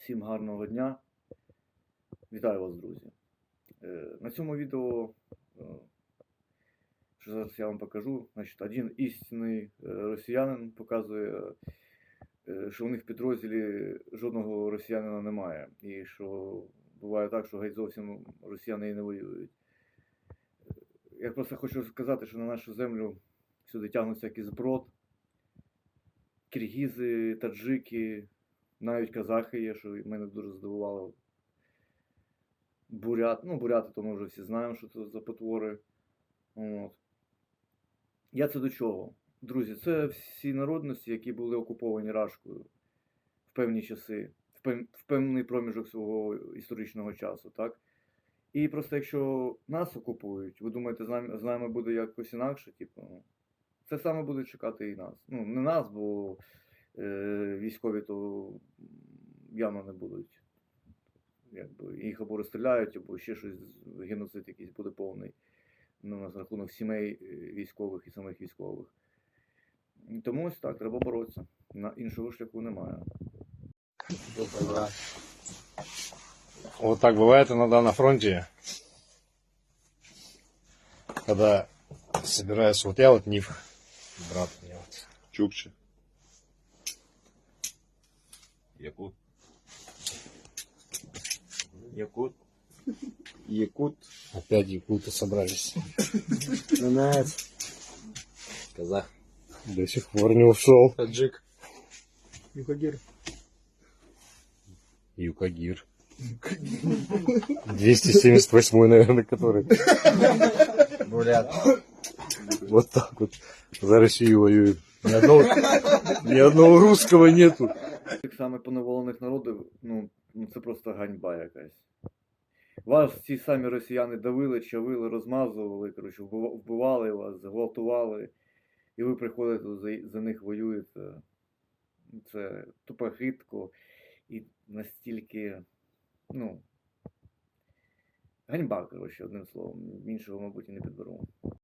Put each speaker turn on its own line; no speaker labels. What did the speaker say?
Всім гарного дня. Вітаю вас, друзі. Е, На цьому відео, е, що зараз я вам покажу, значить, один істинний е, росіянин показує, що у них в підрозділі жодного росіянина немає. І що буває так, що геть зовсім росіяни і не воюють. Я просто хочу сказати, що на нашу землю сюди тягнуться якийсь зброд. Киргізи, таджики, навіть казахи є, що мене дуже здивувало. Бурят, ну, буряти, то ми вже всі знаємо, що це за потвори. От. Я це до чого? Друзі, це всі народності, які були окуповані Рашкою в певні часи, в, пев, в певний проміжок свого історичного часу, так? І просто якщо нас окупують, ви думаєте, з нами, буде якось інакше, типу, ну, це саме буде чекати і нас. Ну, не нас, бо військові то явно не будуть. Якби, їх або розстріляють, або ще щось, геноцид якийсь буде повний ну, на рахунок сімей е, військових і самих військових. Тому ось так, треба боротися. На іншого шляху немає.
Вот так бывает иногда на фронте, когда собираюсь, вот я вот Ниф, брат мне вот,
Чукче. Якут. Якут. Якут.
опять якуты собрались.
Донец. Казах.
До сих пор не ушел.
Таджик.
Юкагир.
Юкагир. 278 наверное, который.
Бурят.
Вот так вот за Россию воюет. Ни одного, ни одного русского нету.
Тих саме поневолених народів, ну, ну це просто ганьба якась. Вас ці самі росіяни давили, чавили, розмазували, коротше, вбивали вас, зґвалтували, і ви приходите за, за них воюєте. Це тупо хитко і настільки, ну, ганьба, коротше, одним словом. Іншого, мабуть, і не підберу.